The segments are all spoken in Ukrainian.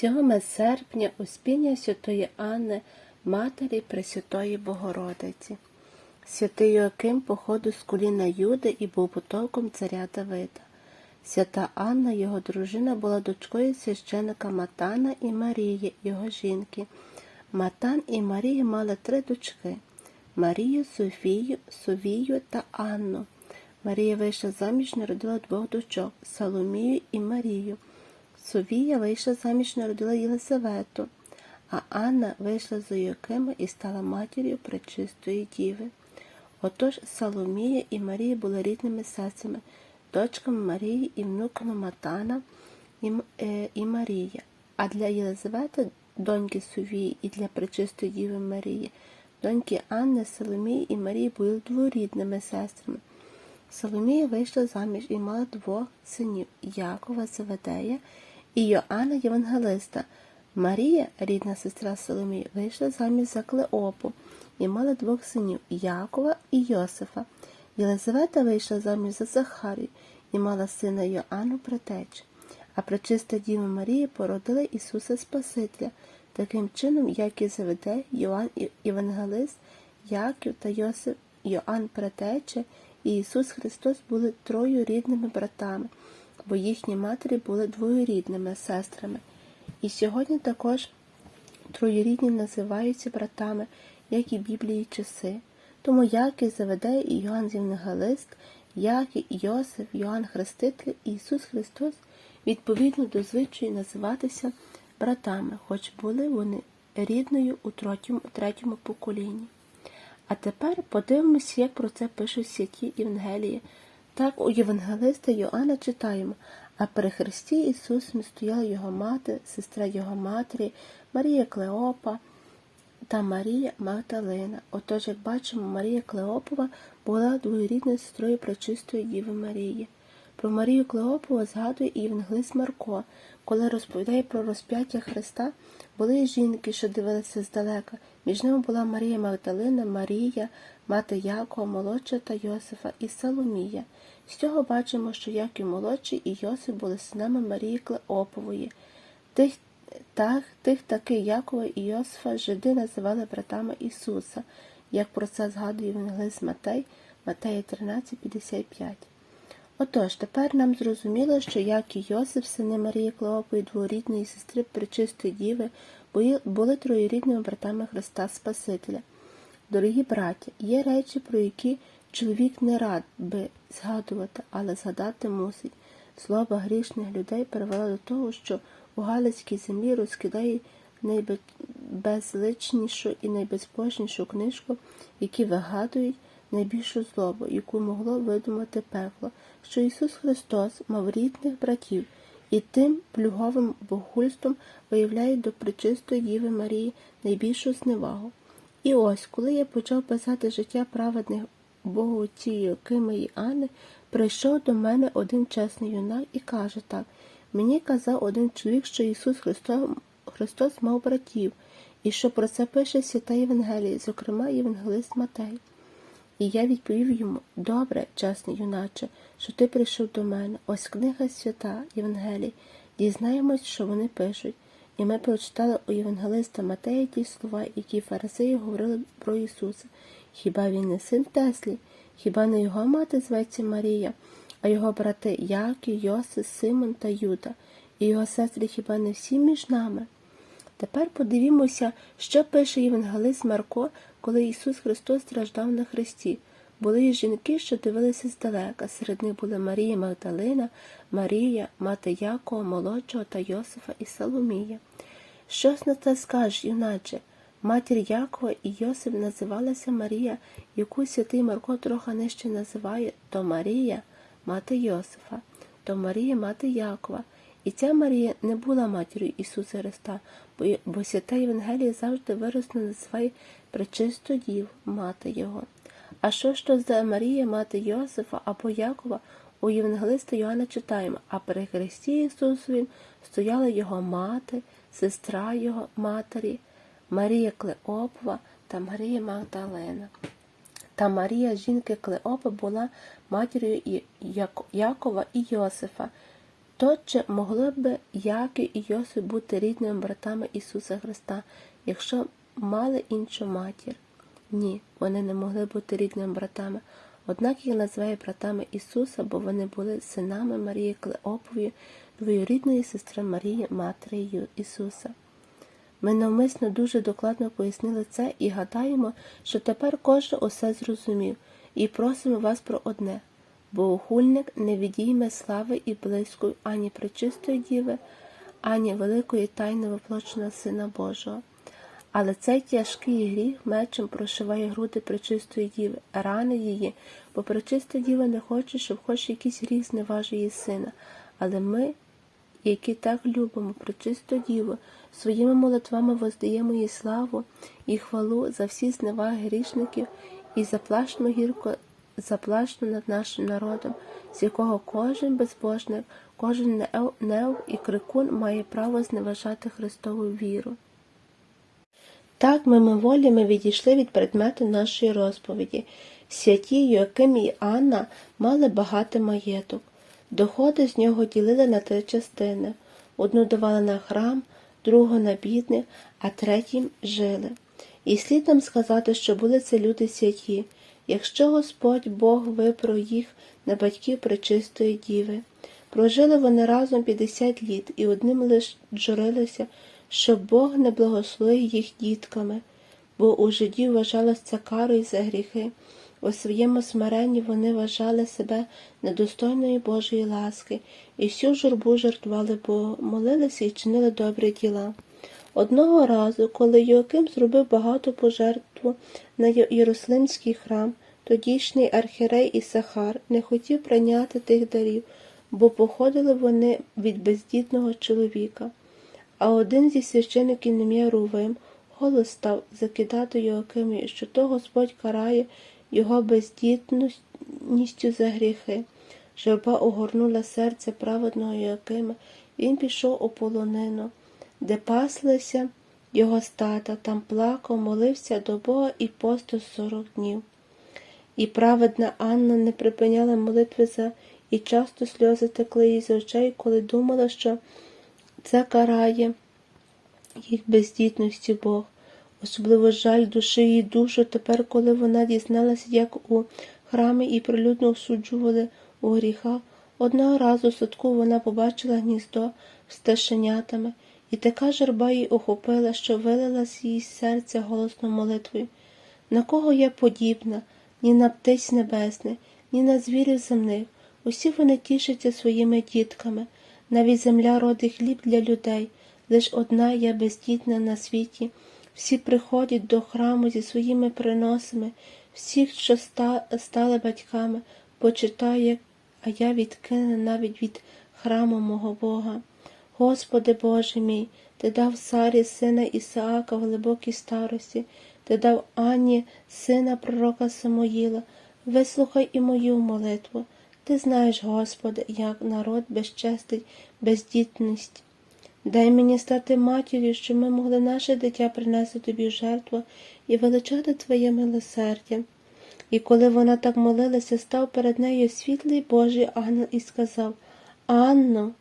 7 серпня Успіння Святої Анни, Матері Пресвятої Богородиці. Святий Йоаким походив з коліна Юди і був потомком царя Давида. Свята Анна, його дружина, була дочкою священика Матана і Марії, його жінки. Матан і Марія мали три дочки Марію, Софію, Совію та Анну. Марія вийшла заміж, народила двох дочок Соломію і Марію. Совія вийшла заміж, народила Єлисавету, а Анна вийшла за Йоакима і стала матір'ю пречистої діви. Отож Соломія і Марія були рідними сестрами, дочками Марії і внуками Матана і, е, і Марія. А для Єлизавети, доньки Совії, і для пречистої діви Марії, доньки Анни, Соломії і Марії були дворідними сестрами. Соломія вийшла заміж і мала двох синів Якова Заведея і Йоанна Євангелиста. Марія, рідна сестра Соломії, вийшла заміж за Клеопу і мала двох синів Якова і Йосифа. Єлизавета вийшла заміж за Захарію і мала сина Йоанну Претеч. А пречиста Діва Марія породила Ісуса Спасителя, таким чином, як і Заведей, Йоанн Євангелист, Яків та Йосип Йоанн Претече і Ісус Христос були троюрідними братами, бо їхні матері були двоюрідними сестрами. І сьогодні також троюрідні називаються братами, як і Біблії часи. Тому Яків Заведей і Йоанн Євангелист, Яків, Йосиф, Йоанн Хреститель і Ісус Христос відповідно до звичаю називатися братами, хоч були вони рідною у третьому, третьому поколінні. А тепер подивимося, як про це пишуть святі Євангелії. Так у Євангелиста Йоанна читаємо, а при Христі Ісусом стояла його мати, сестра його матері, Марія Клеопа та Марія Магдалина. Отож, як бачимо, Марія Клеопова була двоюрідною сестрою Пречистої Діви Марії. Про Марію Клеопову згадує і Євангелист Марко, коли розповідає про розп'яття Христа, були й жінки, що дивилися здалека. Між ними була Марія Магдалина, Марія, мати Якова, молодша та Йосифа і Соломія. З цього бачимо, що Яків молодший і Йосиф були синами Марії Клеопової. Тих, так, тих таки Якова і Йосифа жиди називали братами Ісуса, як про це згадує Євангелист Матей, Матея 13,55. Отож, тепер нам зрозуміло, що як і Йосип, сини Марії Клеопової, дворідної сестри Пречистої Діви, були- троюрідними братами Христа Спасителя. Дорогі браті, є речі, про які чоловік не рад би згадувати, але згадати мусить. Злоба грішних людей привела до того, що у Галицькій землі розкидає найбезличнішу і найбезбожнішу книжку, які вигадують найбільшу злобу, яку могло видумати пекло, що Ісус Христос мав рідних братів і тим плюговим богульством виявляє до пречистої Діви Марії найбільшу зневагу. І ось, коли я почав писати життя праведних Боготі Йокима і Анни, прийшов до мене один чесний юнак і каже так: мені казав один чоловік, що Ісус Христос, Христос мав братів, і що про це пише свята Євангелія, зокрема Євангелист Матей. І я відповів йому: Добре, чесний юначе, що ти прийшов до мене. Ось книга свята Євангелій. Дізнаємось, що вони пишуть. І ми прочитали у Євангелиста Матея ті слова, які фарисеї говорили про Ісуса. Хіба він не син Теслі? Хіба не його мати зветься Марія, а його брати Яків, Йосиф, Симон та Юда, і його сестри хіба не всі між нами? Тепер подивімося, що пише Євангелист Марко, коли Ісус Христос страждав на хресті. Були й жінки, що дивилися здалека. Серед них були Марія Магдалина, Марія, мати Якова, молодшого та Йосифа і Соломія. Щось на це скажеш, юначе? Матір Якова і Йосип називалася Марія, яку святий Марко трохи нижче називає то Марія, мати Йосифа, то Марія, мати Якова. І ця Марія не була матір'ю Ісуса Христа, бо, свята Євангелія завжди виросно називає пречисту дів, мати Його. А що ж то за Марія, мати Йосифа або Якова, у Євангелиста Йоанна читаємо, а при Христі Ісусові стояла його мати, сестра його матері, Марія Клеопова та Марія Магдалена. Та Марія, жінки Клеопи, була матір'ю Якова і Йосифа. То могли б Яків і Йосип бути рідними братами Ісуса Христа, якщо мали іншу матір? Ні, вони не могли бути рідними братами. Однак їх називає братами Ісуса, бо вони були синами Марії Клеопової, двоюрідної сестри Марії, матері Ісуса. Ми навмисно дуже докладно пояснили це і гадаємо, що тепер кожен усе зрозумів, і просимо вас про одне. Богохульник не відійме слави і близької ані пречистої діви, ані великої тайни воплоченого Сина Божого. Але цей тяжкий гріх мечем прошиває груди пречистої діви, рани її, бо пречиста діва не хоче, щоб хоч якийсь гріх зневажив її сина. Але ми, які так любимо пречисту діву, своїми молитвами воздаємо їй славу і хвалу за всі зневаги грішників і заплашно гірко заплачено над нашим народом, з якого кожен безбожник, кожен неев, і крикун має право зневажати Христову віру. Так мимоволі ми відійшли від предмету нашої розповіді. Святі Йоаким і Анна мали багатий маєток. Доходи з нього ділили на три частини. Одну давали на храм, другу на бідних, а третім жили. І слід нам сказати, що були це люди святі, якщо Господь Бог вибрав їх на батьків пречистої діви. Прожили вони разом 50 літ і одним лиш джурилися, щоб Бог не благословив їх дітками, бо у жидів вважалось це карою за гріхи. У своєму смиренні вони вважали себе недостойною Божої ласки, і всю журбу жертвували Богу, молилися і чинили добрі діла. Одного разу, коли Йоаким зробив багато пожертву на Єрусалимський храм, тодішній архірей Ісахар не хотів прийняти тих дарів, бо походили вони від бездітного чоловіка. А один зі священиків ім'я Рувим голос став закидати Йоакимі, що то Господь карає його бездітністю за гріхи. Журба огорнула серце праведного Йоакима, він пішов у полонину, де паслися його стата, там плакав, молився до Бога і постив сорок днів. І праведна Анна не припиняла молитви за, і часто сльози текли їй з очей, коли думала, що це карає їх бездітності Бог. Особливо жаль душі її душу тепер, коли вона дізналася, як у храмі і прилюдно осуджували у гріхах. Одного разу в садку вона побачила гніздо з пташенятами, і така журба її охопила, що вилилась їй з серця голосно молитвою. На кого я подібна, ні на птиць небесних, ні на звірів земних. Усі вони тішаться своїми дітками. Навіть земля родить хліб для людей, лиш одна я бездітна на світі. Всі приходять до храму зі своїми приносами, всіх, що ста- стали батьками, почитає, а я відкинена навіть від храму мого Бога. Господи Боже мій, Ти дав Сарі сина Ісаака в глибокій старості, Ти дав Анні сина пророка Самоїла. Вислухай і мою молитву. Ти знаєш, Господи, як народ безчестить бездітність. Дай мені стати матір'ю, щоб ми могли наше дитя принести тобі жертву і величати Твоє милосердя. І коли вона так молилася, став перед нею світлий Божий ангел і сказав Анно,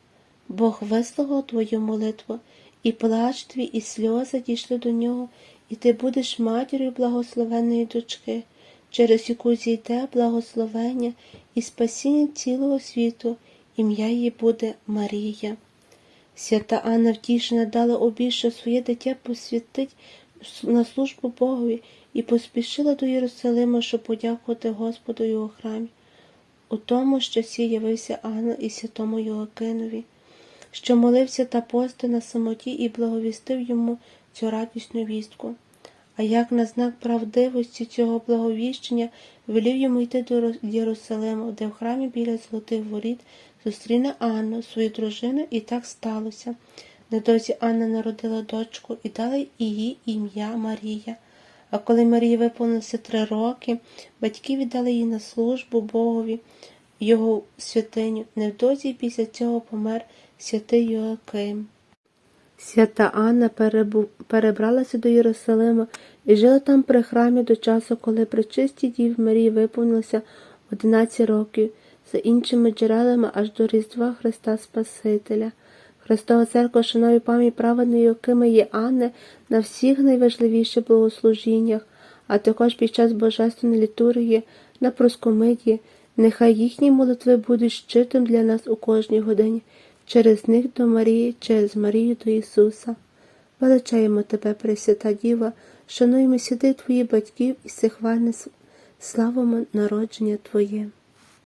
Бог вислухав твою молитву, і плач твій, і сльози дійшли до нього, і ти будеш матір'ю благословенної дочки, через яку зійде благословення і спасіння цілого світу, ім'я її буде Марія. Свята Анна втішена дала обіж, що своє дитя посвятить на службу Богові і поспішила до Єрусалима, щоб подякувати Господу його храмі. У тому ж часі явився ангел і святому Йоакинові, що молився та пости на самоті і благовістив йому цю радісну вістку. А як на знак правдивості цього благовіщення велів йому йти до Єрусалиму, де в храмі біля золотих воріт зустріне Анну, свою дружину, і так сталося. Недовзі Анна народила дочку і дала її ім'я Марія. А коли Марії виповнилося три роки, батьки віддали її на службу Богові, його святиню. Невдовзі після цього помер святий Йоаким. Свята Анна перебралася до Єрусалима і жила там при храмі до часу, коли при чистій Діві Марії виповнилося 11 років. за іншими джерелами аж до Різдва Христа Спасителя. Христова Церква шанує пам'ять праведної Йокими є Анни на всіх найважливіших богослужіннях, а також під час Божественної літургії на проскомиді. Нехай їхні молитви будуть щитом для нас у кожній годині, через них до Марії, через Марію до Ісуса. Величаємо Тебе, Пресвята Діва, шануємо сюди Твої батьків і сихвальне славимо народження Твоє.